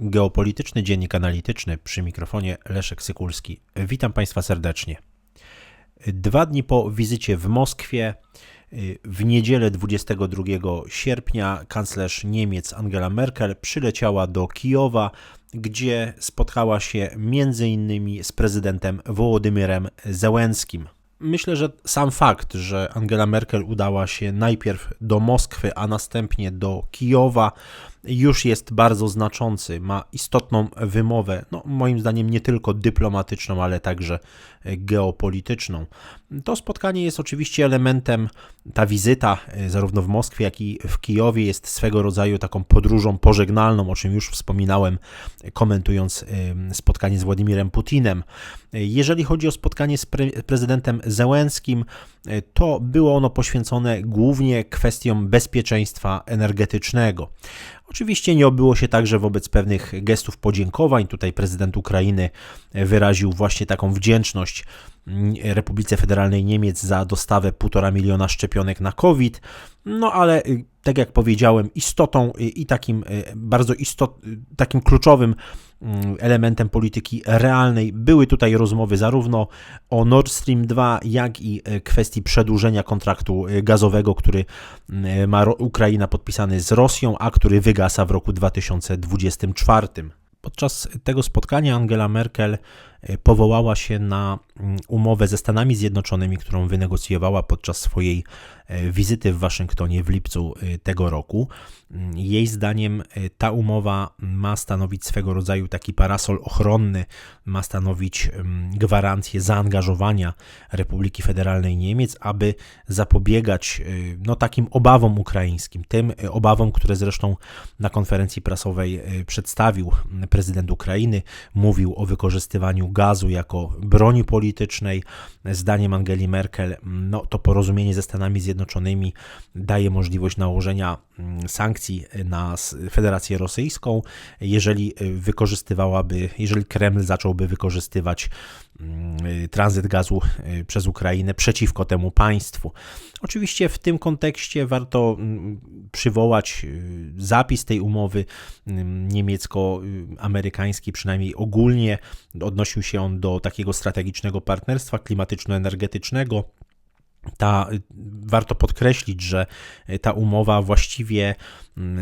Geopolityczny Dziennik Analityczny przy mikrofonie Leszek Sykulski. Witam Państwa serdecznie. Dwa dni po wizycie w Moskwie, w niedzielę 22 sierpnia, kanclerz Niemiec Angela Merkel przyleciała do Kijowa, gdzie spotkała się m.in. z prezydentem Wołodymyrem Zełenskim. Myślę, że sam fakt, że Angela Merkel udała się najpierw do Moskwy, a następnie do Kijowa, już jest bardzo znaczący, ma istotną wymowę, no, moim zdaniem nie tylko dyplomatyczną, ale także geopolityczną. To spotkanie jest oczywiście elementem, ta wizyta e, zarówno w Moskwie, jak i w Kijowie jest swego rodzaju taką podróżą pożegnalną, o czym już wspominałem, komentując spotkanie z Władimirem Putinem. Jeżeli chodzi o spotkanie z pre prezydentem Zełenskim, e, to było ono poświęcone głównie kwestiom bezpieczeństwa energetycznego. Oczywiście nie obyło się także wobec pewnych gestów podziękowań. Tutaj prezydent Ukrainy wyraził właśnie taką wdzięczność Republice Federalnej Niemiec za dostawę 1,5 miliona szczepionek na COVID. No ale y, tak jak powiedziałem, istotą i takim y, bardzo istot, takim kluczowym mm, elementem polityki realnej były tutaj rozmowy zarówno o Nord Stream 2, jak i y, kwestii przedłużenia kontraktu gazowego, który ma Ukraina podpisany z Rosją, a który wygasa w roku 2024. Podczas tego spotkania Angela Merkel e, powołała się na mm, umowę ze Stanami Zjednoczonymi, którą wynegocjowała podczas swojej e, wizyty w Waszyngtonie w lipcu e, tego roku. Mm, jej zdaniem ta umowa ma stanowić swego rodzaju taki parasol ochronny, ma stanowić mm, gwarancję zaangażowania Republiki Federalnej Niemiec, aby zapobiegać no, takim obawom ukraińskim, tym obawom, które zresztą na konferencji prasowej przedstawił prezydent Ukrainy mówił o wykorzystywaniu gazu jako broni politycznej. Zdaniem Angeli Merkel, no, to porozumienie ze Stanami Zjednoczonymi daje możliwość nałożenia mm, sankcji na Federację Rosyjską, jeżeli wykorzystywałaby, jeżeli Kreml zacząłby wykorzystywać mm, tranzyt gazu y, przez Ukrainę przeciwko temu państwu. Oczywiście w tym kontekście warto mm, przywołać y, zapis tej umowy niemiecko-amerykańskiej, przynajmniej ogólnie odnosił się on do takiego strategicznego partnerstwa klimatyczno-energetycznego. Ta, warto podkreślić, że ta umowa właściwie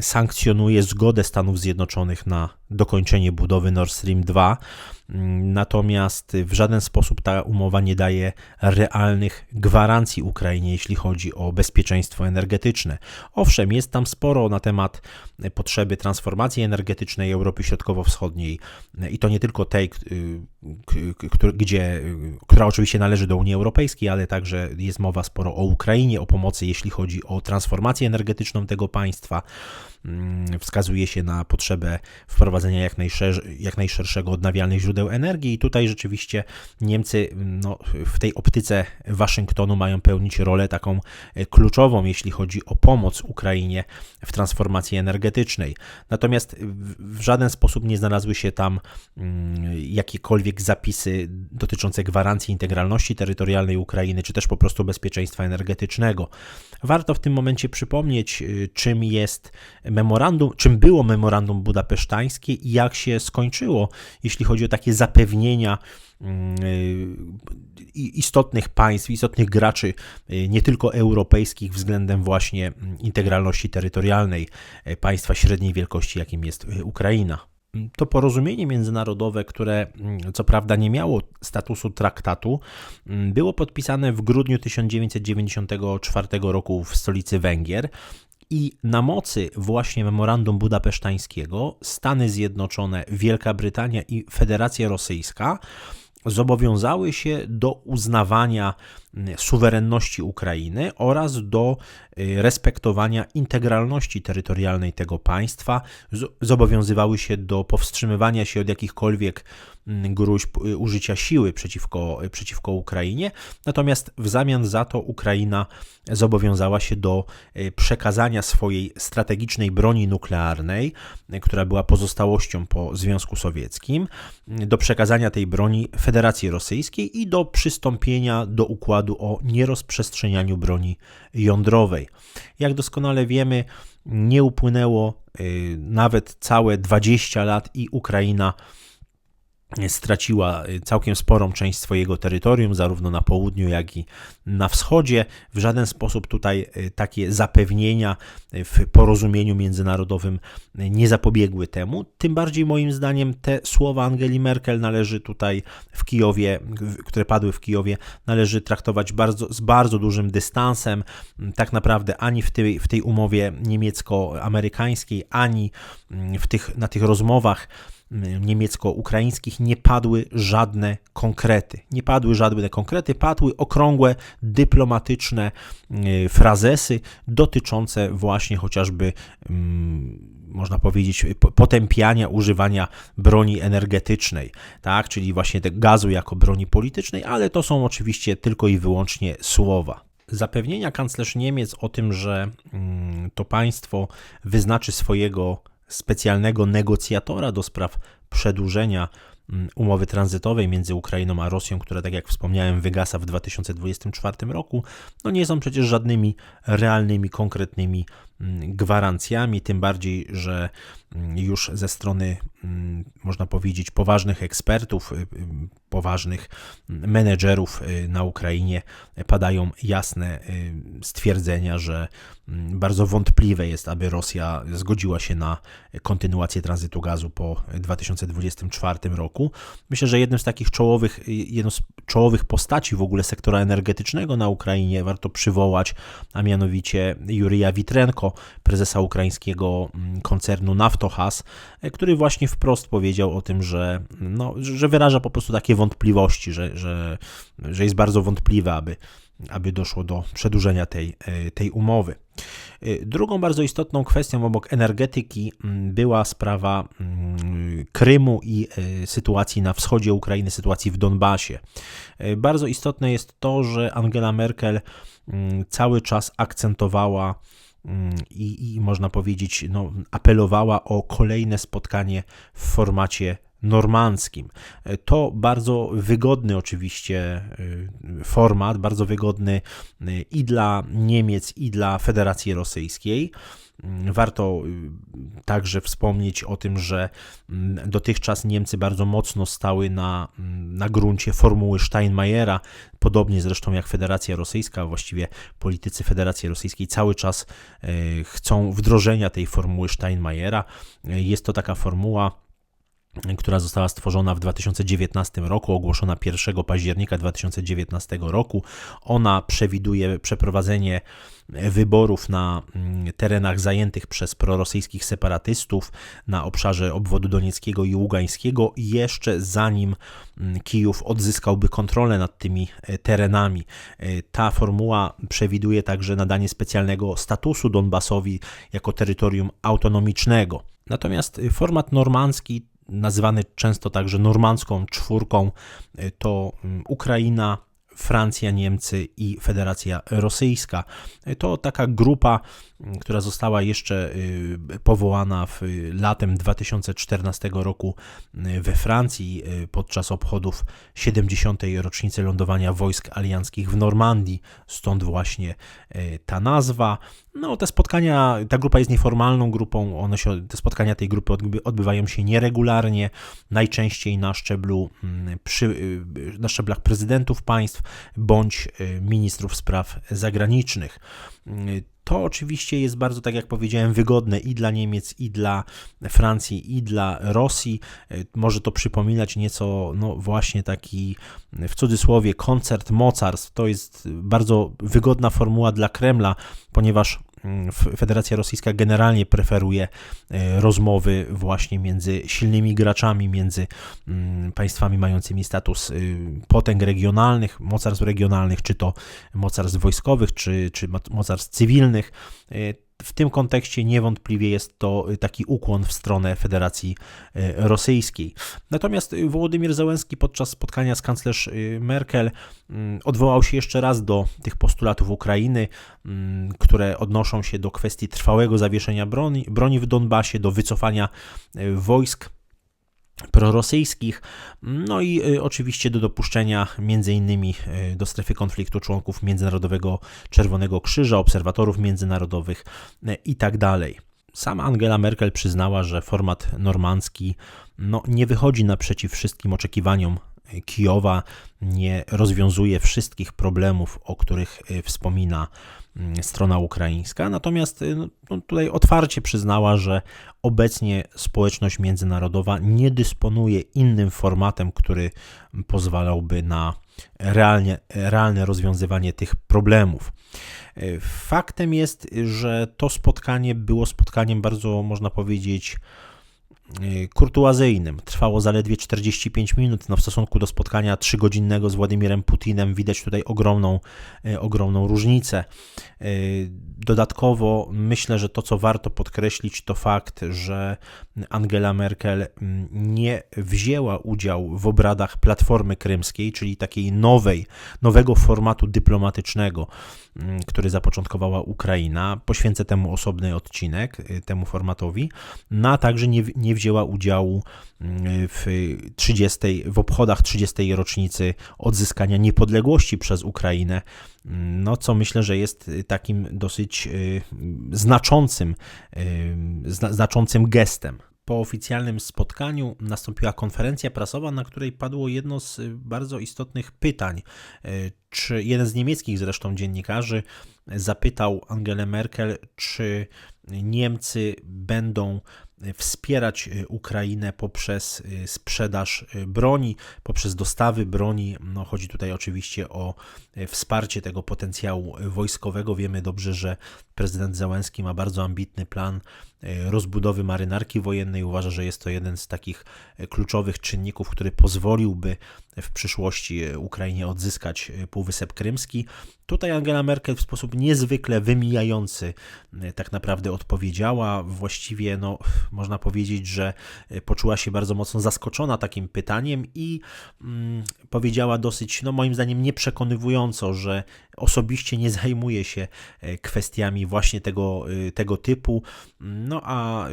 sankcjonuje zgodę Stanów Zjednoczonych na dokończenie budowy Nord Stream 2. Natomiast w żaden sposób ta umowa nie daje realnych gwarancji Ukrainie, jeśli chodzi o bezpieczeństwo energetyczne. Owszem, jest tam sporo na temat potrzeby transformacji energetycznej Europy Środkowo-Wschodniej i to nie tylko tej, gdzie, która oczywiście należy do Unii Europejskiej, ale także jest mowa sporo o Ukrainie, o pomocy, jeśli chodzi o transformację energetyczną tego państwa. Mm, wskazuje się na potrzebę wprowadzenia jak, najszer jak najszerszego odnawialnych źródeł energii i tutaj rzeczywiście Niemcy no, w tej optyce Waszyngtonu mają pełnić rolę taką e, kluczową, jeśli chodzi o pomoc Ukrainie w transformacji energetycznej. Natomiast w żaden sposób nie znalazły się tam mm, jakiekolwiek zapisy dotyczące gwarancji integralności terytorialnej Ukrainy, czy też po prostu bezpieczeństwa energetycznego. Warto w tym momencie przypomnieć, y, czym jest memorandum, czym było memorandum budapesztańskie i jak się skończyło, jeśli chodzi o takie zapewnienia mm, y, istotnych państw, istotnych graczy, y, nie tylko europejskich, względem właśnie mm, integralności terytorialnej państwa średniej wielkości, jakim jest Ukraina. To porozumienie międzynarodowe, które mm, co prawda nie miało statusu traktatu, było podpisane w grudniu 1994 roku w stolicy Węgier i na mocy właśnie memorandum budapesztańskiego Stany Zjednoczone, Wielka Brytania i Federacja Rosyjska zobowiązały się do uznawania suwerenności Ukrainy oraz do y, respektowania integralności terytorialnej tego państwa, zobowiązywały się do powstrzymywania się od jakichkolwiek mm, gruźb y, użycia siły przeciwko, y, przeciwko Ukrainie. Natomiast w zamian za to Ukraina zobowiązała się do przekazania swojej strategicznej broni nuklearnej, która była pozostałością po Związku Sowieckim, do przekazania tej broni Federacji Rosyjskiej i do przystąpienia do układu o nierozprzestrzenianiu broni jądrowej. Jak doskonale wiemy, nie upłynęło nawet całe 20 lat i Ukraina straciła y, całkiem sporą część swojego terytorium, zarówno na południu, jak i na wschodzie. W żaden sposób tutaj y, takie zapewnienia y, w porozumieniu międzynarodowym nie zapobiegły temu. Tym bardziej moim zdaniem te słowa Angeli Merkel należy tutaj w Kijowie, które padły w Kijowie, należy traktować bardzo, z bardzo dużym dystansem. Tak naprawdę ani w tej, w tej umowie niemiecko-amerykańskiej, ani mm, w tych, na tych rozmowach niemiecko-ukraińskich nie padły żadne konkrety. Nie padły żadne konkrety, padły okrągłe, dyplomatyczne frazesy dotyczące właśnie chociażby można powiedzieć, potępiania używania broni energetycznej, tak, czyli właśnie tego gazu jako broni politycznej, ale to są oczywiście tylko i wyłącznie słowa. Zapewnienia kanclerz Niemiec o tym, że to państwo wyznaczy swojego specjalnego negocjatora do spraw przedłużenia mm, umowy tranzytowej między Ukrainą a Rosją, która, tak jak wspomniałem, wygasa w 2024 roku, no nie są przecież żadnymi realnymi, konkretnymi gwarancjami, tym bardziej, że mm, już ze strony, można powiedzieć, poważnych ekspertów, y, y, poważnych menedżerów y, na Ukrainie padają jasne stwierdzenia, że bardzo wątpliwe jest, aby Rosja zgodziła się na kontynuację tranzytu gazu po 2024 roku. Myślę, że jednym z takich czołowych, jedną z czołowych postaci w ogóle sektora energetycznego na Ukrainie warto przywołać, a mianowicie Jurija Witrenko, prezesa ukraińskiego mm, koncernu Naftohas, który właśnie wprost powiedział o tym, że, no, że wyraża po prostu takie wątpliwości, że, że, że jest bardzo wątpliwe, aby aby doszło do przedłużenia tej, e, tej umowy. E, drugą bardzo istotną kwestią obok energetyki mm, była sprawa mm, Krymu i e, sytuacji na wschodzie Ukrainy, sytuacji w Donbasie. Bardzo istotne jest to, że Angela Merkel cały czas akcentowała i, i można powiedzieć, no, apelowała o kolejne spotkanie w formacie normandzkim. To bardzo wygodny oczywiście y, format, bardzo wygodny y, i dla Niemiec, i dla Federacji Rosyjskiej. Mm, warto y, także wspomnieć o tym, że mm, dotychczas Niemcy bardzo mocno stały na, mm, na gruncie formuły Steinmeiera, podobnie zresztą jak Federacja Rosyjska, właściwie politycy Federacji Rosyjskiej cały czas chcą wdrożenia tej formuły Steinmeiera. Jest to taka formuła, która została stworzona w 2019 roku, ogłoszona 1 października 2019 roku. Ona przewiduje przeprowadzenie wyborów na mm, terenach zajętych przez prorosyjskich separatystów na obszarze obwodu donieckiego i ługańskiego jeszcze zanim mm, Kijów odzyskałby kontrolę nad tymi e, terenami. E, ta formuła przewiduje także nadanie specjalnego statusu Donbasowi jako terytorium autonomicznego. Natomiast format normandzki nazywany często także normandzką czwórką, y, to mm, Ukraina, Francja, Niemcy i Federacja Rosyjska. To taka grupa, która została jeszcze y, powołana w latem 2014 roku y, we Francji y, podczas obchodów 70. rocznicy lądowania wojsk alianckich w Normandii, stąd właśnie ta nazwa. No, te spotkania, ta grupa jest nieformalną grupą, one się, te spotkania tej grupy odbywają się nieregularnie, najczęściej na szczeblu, mm, przy, na szczeblach prezydentów państw bądź ministrów spraw zagranicznych. To oczywiście jest bardzo, tak jak powiedziałem, wygodne i dla Niemiec, i dla Francji, i dla Rosji. Może to przypominać nieco, no właśnie taki w cudzysłowie koncert mocarstw. To jest bardzo wygodna formuła dla Kremla, ponieważ Federacja Rosyjska generalnie preferuje e, rozmowy właśnie między silnymi graczami, między mm, państwami mającymi status y, potęg regionalnych, mocarstw regionalnych, czy to mocarstw wojskowych, czy, czy mocarstw cywilnych. W tym kontekście niewątpliwie jest to taki ukłon w stronę Federacji e, Rosyjskiej. Natomiast Wołodymir Załęski podczas spotkania z kanclerz Merkel mm, odwołał się jeszcze raz do tych postulatów Ukrainy, mm, które odnoszą się do kwestii trwałego zawieszenia broni, broni w Donbasie, do wycofania wojsk prorosyjskich, no i y, oczywiście do dopuszczenia innymi y, do strefy konfliktu członków Międzynarodowego Czerwonego Krzyża, obserwatorów międzynarodowych y, i tak. Sama Angela Merkel przyznała, że format normandzki no, nie wychodzi naprzeciw wszystkim oczekiwaniom Kijowa, nie rozwiązuje wszystkich problemów, o których wspomina strona ukraińska. Natomiast y, no, no, tutaj otwarcie przyznała, że obecnie społeczność międzynarodowa nie dysponuje innym formatem, który pozwalałby na realnie, realne rozwiązywanie tych problemów. Y, faktem jest, że to spotkanie było spotkaniem bardzo, można powiedzieć, kurtuazyjnym. Trwało zaledwie 45 minut. No w stosunku do spotkania trzygodzinnego z Władimirem Putinem widać tutaj ogromną, y, ogromną różnicę. Y, dodatkowo myślę, że to, co warto podkreślić, to fakt, że Angela Merkel mm, nie wzięła udziału w obradach Platformy Krymskiej, czyli takiej nowej, nowego formatu dyplomatycznego, mm, który zapoczątkowała Ukraina. Poświęcę temu osobny odcinek, temu formatowi, no także nie, nie wzięła udziału mm, w 30, w obchodach 30. rocznicy odzyskania niepodległości przez Ukrainę, mm, no co myślę, że jest takim dosyć y, znaczącym, y, znaczącym gestem. Po oficjalnym spotkaniu nastąpiła konferencja prasowa, na której padło jedno z bardzo istotnych pytań. Y, czy jeden z niemieckich zresztą dziennikarzy zapytał Angelę Merkel, czy Niemcy będą wspierać y, Ukrainę poprzez y, sprzedaż y, broni, poprzez dostawy broni. No, chodzi tutaj oczywiście o wsparcie tego potencjału wojskowego. Wiemy dobrze, że prezydent Załęski ma bardzo ambitny plan rozbudowy marynarki wojennej. Uważa, że jest to jeden z takich kluczowych czynników, który pozwoliłby w przyszłości Ukrainie odzyskać Półwysep Krymski. Tutaj Angela Merkel w sposób niezwykle wymijający tak naprawdę odpowiedziała. Właściwie, no, można powiedzieć, że poczuła się bardzo mocno zaskoczona takim pytaniem i mm, powiedziała dosyć, no moim zdaniem, nieprzekonywująco, że osobiście nie zajmuje się e, kwestiami właśnie tego, e, tego typu. No a e,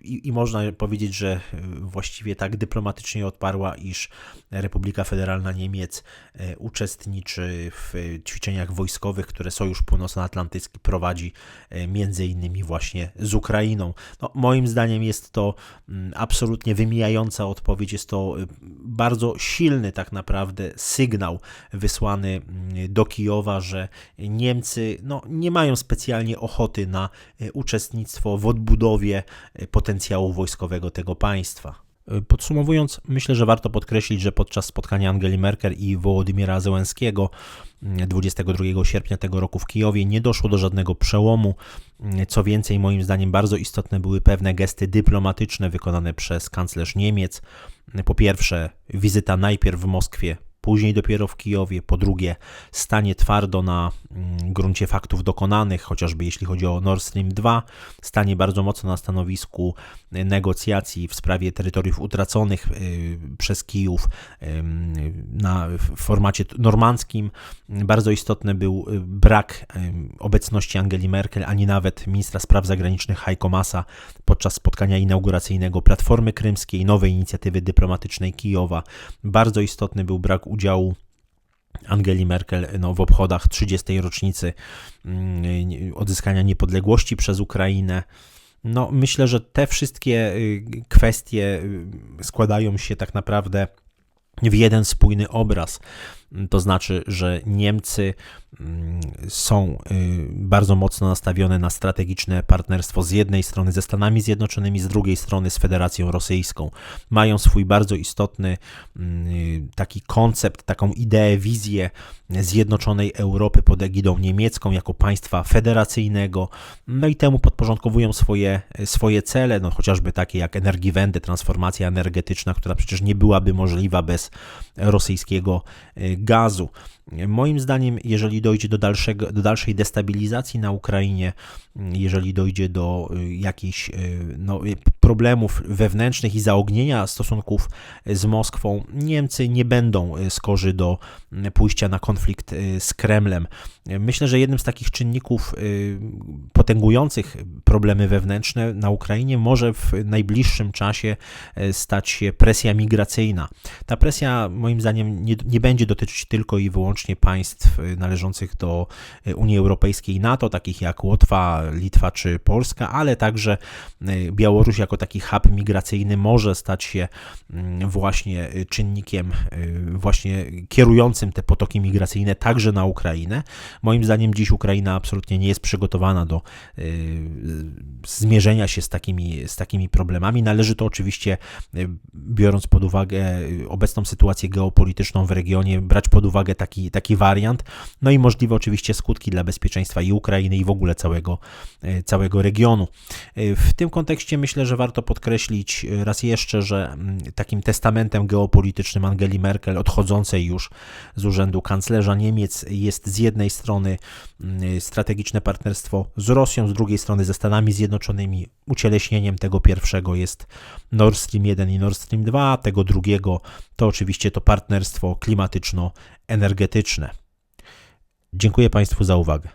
i, i można powiedzieć, że właściwie tak dyplomatycznie odparła, iż Republika Federalna Niemiec uczestniczy w ćwiczeniach wojskowych, które Sojusz Północnoatlantycki prowadzi między innymi właśnie z Ukrainą. No, moim zdaniem jest to mm, absolutnie wymijająca odpowiedź, jest to bardzo silny tak naprawdę sygnał wysłany mm, do Kijowa, że Niemcy no, nie mają specjalnie ochoty na e, uczestnictwo w odbudowie e, potencjału wojskowego tego państwa. E, podsumowując, myślę, że warto podkreślić, że podczas spotkania Angeli Merkel i Wołodymira Zełenskiego 22 mm, sierpnia tego roku w Kijowie nie doszło do żadnego przełomu. Mm, co więcej, moim zdaniem bardzo istotne były pewne gesty dyplomatyczne wykonane przez kanclerz Niemiec. Po pierwsze, wizyta najpierw w Moskwie później dopiero w Kijowie, po drugie stanie twardo na mm, gruncie faktów dokonanych, chociażby jeśli chodzi o Nord Stream 2, stanie bardzo mocno na stanowisku negocjacji w sprawie terytoriów utraconych y, przez Kijów na formacie normandzkim. Bardzo istotny był y, brak obecności Angeli Merkel, ani nawet ministra spraw zagranicznych Heiko Masa podczas spotkania inauguracyjnego Platformy Krymskiej, nowej inicjatywy dyplomatycznej Kijowa. Bardzo istotny był brak udziału Angeli Merkel no, w obchodach 30. rocznicy mm, odzyskania niepodległości przez Ukrainę. No, myślę, że te wszystkie y, kwestie y, składają się tak naprawdę w jeden spójny obraz. To znaczy, że Niemcy mm, są y, bardzo mocno nastawione na strategiczne partnerstwo z jednej strony ze Stanami Zjednoczonymi, z drugiej strony z Federacją Rosyjską. Mają swój bardzo istotny mm, taki koncept, taką ideę, wizję zjednoczonej Europy pod egidą niemiecką jako państwa federacyjnego, no i temu podporządkowują swoje, swoje cele, no chociażby takie jak Energiewende, transformacja energetyczna, która przecież nie byłaby możliwa bez rosyjskiego y, gazu. Moim zdaniem, jeżeli dojdzie do, dalszego, do dalszej destabilizacji na Ukrainie, jeżeli dojdzie do y, jakiejś, y, no, problemów wewnętrznych i zaognienia stosunków z Moskwą Niemcy nie będą skorzy do pójścia na konflikt z Kremlem. Myślę, że jednym z takich czynników potęgujących problemy wewnętrzne na Ukrainie może w najbliższym czasie stać się presja migracyjna. Ta presja, moim zdaniem, nie, nie będzie dotyczyć tylko i wyłącznie państw należących do Unii Europejskiej i NATO, takich jak Łotwa, Litwa czy Polska, ale także Białoruś jako taki hub migracyjny może stać się mm, właśnie czynnikiem, właśnie kierującym te potoki migracyjne także na Ukrainę. Moim zdaniem dziś Ukraina absolutnie nie jest przygotowana do zmierzenia się z takimi, z takimi problemami. Należy to oczywiście, biorąc pod uwagę obecną sytuację geopolityczną w regionie, brać pod uwagę taki, taki wariant, no i możliwe oczywiście skutki dla bezpieczeństwa i Ukrainy i w ogóle całego, całego regionu. W tym kontekście myślę, że warto podkreślić raz jeszcze, że takim testamentem geopolitycznym Angeli Merkel, odchodzącej już z urzędu kanclerza Niemiec, jest z jednej strony strategiczne partnerstwo z Rosją, z drugiej strony ze Stanami Zjednoczonymi. Ucieleśnieniem tego pierwszego jest Nord Stream 1 i Nord Stream 2, tego drugiego to oczywiście to partnerstwo klimatyczno-energetyczne. Dziękuję Państwu za uwagę.